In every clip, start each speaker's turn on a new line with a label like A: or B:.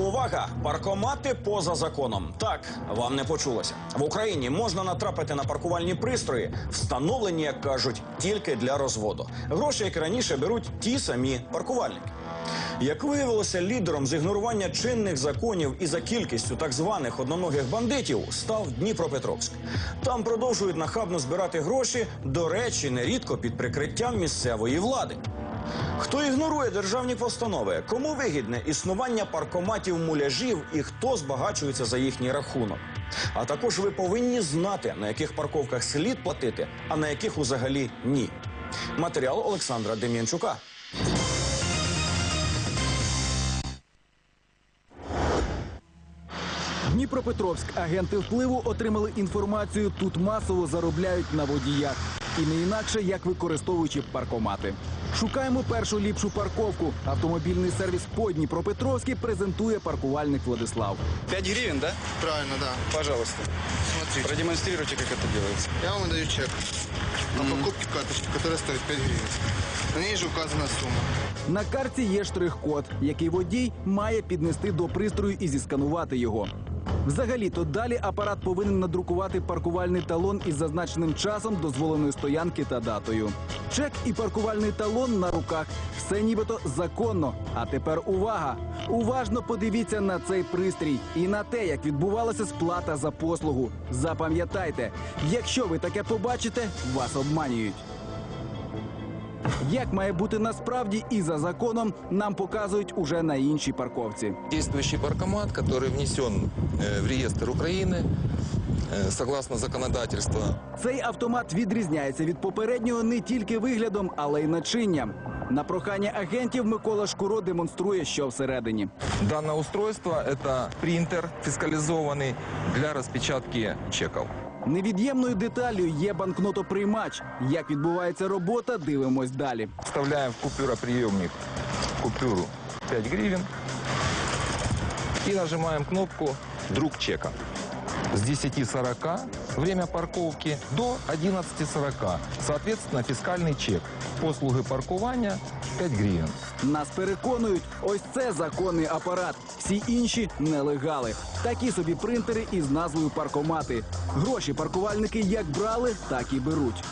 A: Увага! Паркомати поза законом. Так, вам не почулося. В Україні можна натрапити на паркувальні пристрої, встановлені, як кажуть, тільки для розводу. Гроші, як раніше, беруть ті самі паркувальники. Як виявилося, лідером з ігнорування чинних законів і за кількістю так званих одноногих бандитів став Дніпропетровськ. Там продовжують нахабно збирати гроші, до речі, нерідко під прикриттям місцевої влади. Хто ігнорує державні постанови? Кому вигідне існування паркоматів муляжів і хто збагачується за їхній рахунок? А також ви повинні знати, на яких парковках слід платити, а на яких узагалі ні. Матеріал Олександра Дем'янчука.
B: Дніпропетровськ агенти впливу отримали інформацію. Тут масово заробляють на водіях. І не інакше, як використовуючи паркомати. Шукаємо першу ліпшу парковку. Автомобільний сервіс по Дніпропетровській презентує паркувальник Владислав.
C: 5 гривен, да?
D: Правильно, да.
C: Пожалуйста.
D: Смотрите,
C: Продемонстрируйте, как это делается.
D: я вам даю чек на покупке карточки, которая стоит 5 гривен. На ней же указана сумма.
B: На карті є штрих-код, який водій має піднести до пристрою і зісканувати його. Взагалі-то далі апарат повинен надрукувати паркувальний талон із зазначеним часом дозволеної стоянки та датою. Чек і паркувальний талон на руках. Все нібито законно. А тепер увага! Уважно подивіться на цей пристрій і на те, як відбувалася сплата за послугу. Запам'ятайте, якщо ви таке побачите, вас обманюють. Як має бути насправді і за законом, нам показують уже на іншій парковці.
E: Действующий паркомат, который внесен э, в реестр Украины, э, согласно законодательству,
B: Цей автомат відрізняється від попереднього не тільки виглядом, але й начинням. На прохання агентів Микола Шкуро демонструє, що всередині.
E: данное устройство – это принтер фискализованный для распечатки чеков.
B: Невід'ємною деталлю є банкнотоприймач. Як відбувається робота, дивимось далі.
E: Вставляем в купюроприемник купюру 5 гривен и нажимаем кнопку «Друг чека». С 10.40 время парковки до 11.40. Соответственно, фискальный чек. Послуги паркування 5 гривень.
B: Нас переконують, ось це законний апарат. Всі інші нелегали. Такі собі принтери із назвою паркомати. Гроші паркувальники як брали, так і беруть.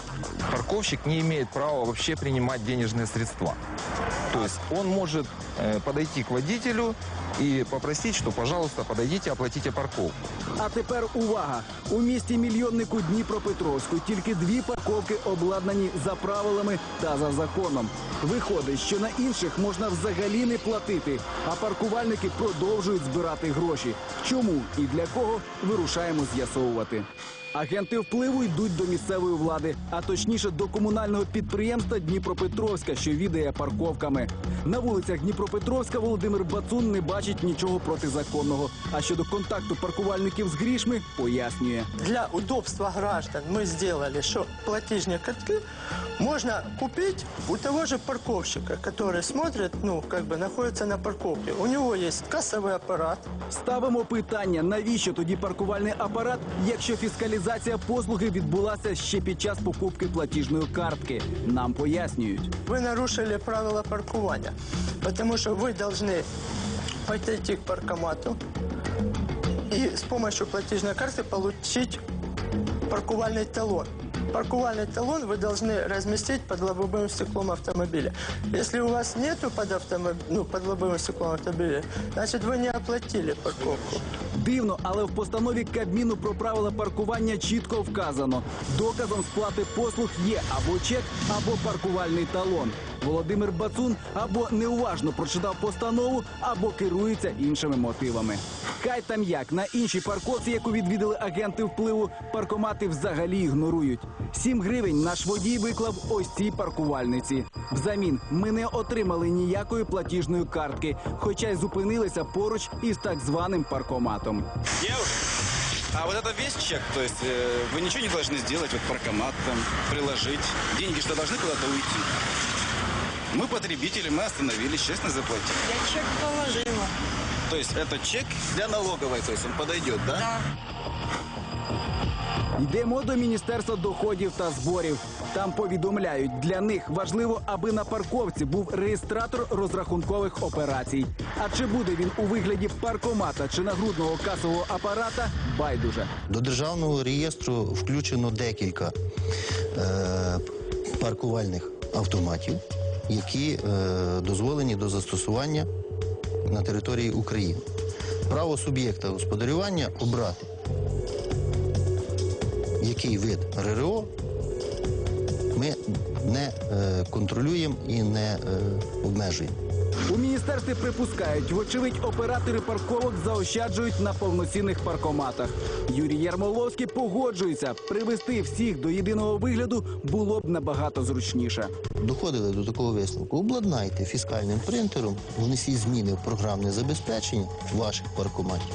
E: Парковщик не має права вообще приймати денежні средства. То есть он может э, подойти к водителю и попросить, что, пожалуйста, подойдите, оплатите парковку.
B: А тепер увага! У місті мільйоннику Дніпропетровську тільки дві парковки обладнані за правилами та за законом. Виходить, що на інших можна взагалі не платити, а паркувальники продовжують збирати гроші. Чому і для кого вирушаємо з'ясовувати. Агенти впливу йдуть до місцевої влади, а точніше до комунального підприємства Дніпропетровська, що відає парковками. На вулицях Дніпропетровська Володимир Бацун не бачить нічого протизаконного. А щодо контакту паркувальників з грішми, пояснює.
F: Для удобства граждан мы сделали, что платежные катки можно купить у того же парковщика, который смотрит, ну, как бы находится на парковке. У него есть кассовый аппарат,
B: Ставимо питання, навіщо тоді паркувальний апарат, якщо фіскалізація послуги відбулася ще під час покупки платіжної картки. Нам пояснюють.
F: вы нарушили правила паркования, потому что вы должны подойти к паркомату и с помощью платежной карты получить парковальный талон. Парковальный талон вы должны разместить под лобовым стеклом автомобиля. Если у вас нету под, автомоб... ну, под лобовым стеклом автомобиля, значит вы не оплатили парковку.
B: Дивно, але в постанові Кабміну про правила паркування чітко вказано: доказом сплати послуг є або чек, або паркувальний талон. Володимир Бацун або неуважно прочитав постанову, або керується іншими мотивами. Хай там як на іншій парковці, яку відвідали агенти впливу, паркомати взагалі ігнорують. 7 гривень наш водій виклав ось цій паркувальниці. Взамін ми не отримали ніякої платіжної картки, хоча й зупинилися поруч із так званим паркоматом.
C: Девушка, а вот это весь чек, то есть э, вы ничего не должны сделать, вот паркомат там, приложить. Деньги что должны куда-то уйти. Мы потребители, мы остановились, честно заплатили.
G: Я чек положила.
C: То есть это чек для налоговой, то есть он подойдет, да?
G: Да.
B: Йдемо до міністерства доходів та зборів. Там повідомляють, для них важливо, аби на парковці був реєстратор розрахункових операцій. А чи буде він у вигляді паркомата чи нагрудного касового апарата, байдуже.
G: До державного реєстру включено декілька е, паркувальних автоматів, які е, дозволені до застосування на території України. Право суб'єкта господарювання обрати, який вид РРО ми не е, контролюємо і не е, обмежуємо.
B: У міністерстві припускають, вочевидь, оператори парковок заощаджують на повноцінних паркоматах. Юрій Ярмоловський погоджується, привести всіх до єдиного вигляду було б набагато зручніше.
G: доходили до такого висновку. Обладнайте фіскальним принтером, внесіть зміни в програмне забезпечення ваших паркоматів.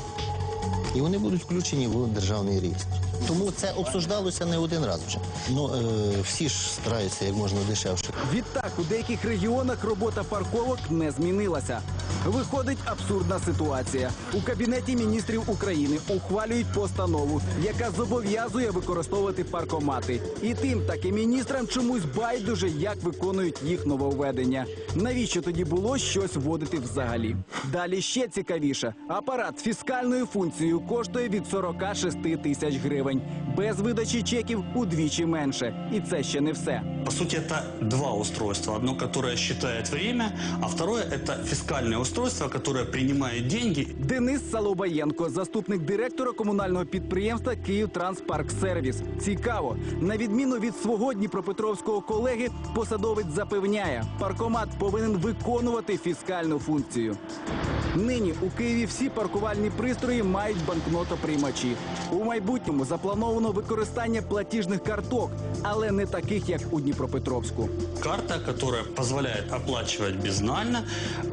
G: І вони будуть включені в державний реєстр. Тому це обсуждалося не один раз вже. Ну е, всі ж стараються як можна дешевше.
B: Відтак у деяких регіонах робота парковок не змінилася. Виходить абсурдна ситуація. У кабінеті міністрів України ухвалюють постанову, яка зобов'язує використовувати паркомати. І тим таки міністрам чомусь байдуже, як виконують їх нововведення. Навіщо тоді було щось вводити взагалі? Далі ще цікавіше. Апарат з фіскальною функцією коштує від 46 тисяч гривень. Без видачі чеків удвічі менше. І це ще не все.
H: По сути, это два устройства. Одно, которое считает время, а второе – это фискальное устройство, которое принимает деньги
B: Денис Салобаєнко, заступник директора комунального підприємства «Київтранспарксервіс». Цікаво, на відміну від свого дніпропетровського колеги, посадовець запевняє, паркомат повинен виконувати фіскальну функцію. Нині у Києві всі паркувальні пристрої мають банкнотоприймачі. У майбутньому заплановано використання платіжних карток, але не таких, як у Дніпропетровську.
H: карта, которая позволяет оплачивать безнально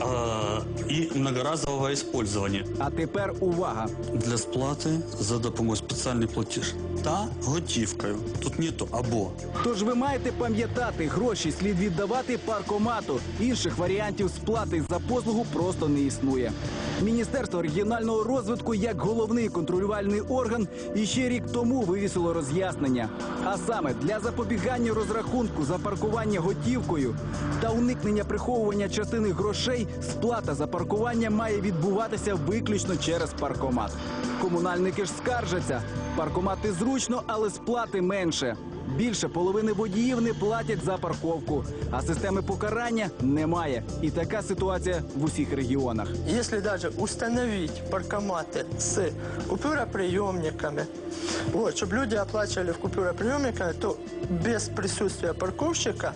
H: э, и многоразового использования.
B: А тепер увага!
H: Для сплати за допомогою спеціальний платіж та готівкою. Тут нету або.
B: Тож ви маєте пам'ятати, гроші слід віддавати паркомату. Інших варіантів сплати за послугу просто не існує. Міністерство регіонального розвитку як головний контролювальний орган іще рік тому вивісило роз'яснення. А саме для запобігання розрахунку за паркування готівкою та уникнення приховування частини грошей, сплата за паркування має відбуватися виключно через паркомат. Комунальники ж скаржаться. Паркомати зручно, але сплати менше. Більше половини водіїв не платять за парковку, а системи покарання немає. І така ситуація в усіх регіонах.
F: Якщо даже установить паркомати з купюроприйомниками, вот, щоб люди оплачували в купюроприемниках, то без присутствия парковщика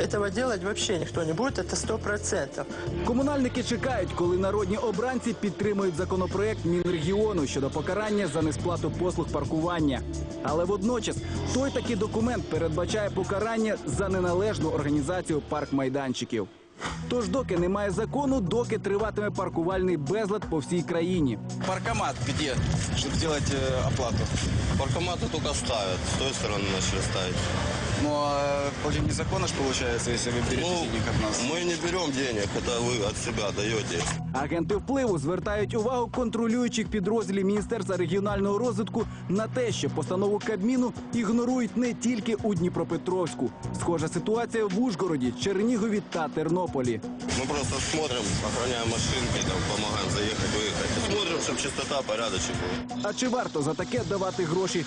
F: этого делать вообще никто не будет, это сто процентов.
B: Комунальники чекають, коли народні обранці підтримують законопроект Мінрегіону щодо покарання за несплату послуг паркування. Але водночас той такий документ передбачає покарання за неналежну організацію паркмайданчиків. Тож, доки немає закону, доки триватиме паркувальний безлад по всій країні.
C: Паркомат где, чтобы сделать э, оплату?
I: Паркоматы только ставят, с той стороны начали ставить.
C: Ну, а вроде незаконно ж получается, если вы берете
I: Ну,
C: денег от нас.
I: мы не берем денег, это вы от себя даете.
B: Агенти впливу звертають увагу контролюючих підрозділів Міністерства регіонального розвитку на те, що постанову Кабміну ігнорують не тільки у Дніпропетровську. Схожа ситуація в Ужгороді, Чернігові та Тернополі.
I: Мы просто смотрим, охраняем машинки, там, помогаем заехать, выехать. Смотрим, чтобы чистота, порядочек был.
B: А чи варто за таке давати гроші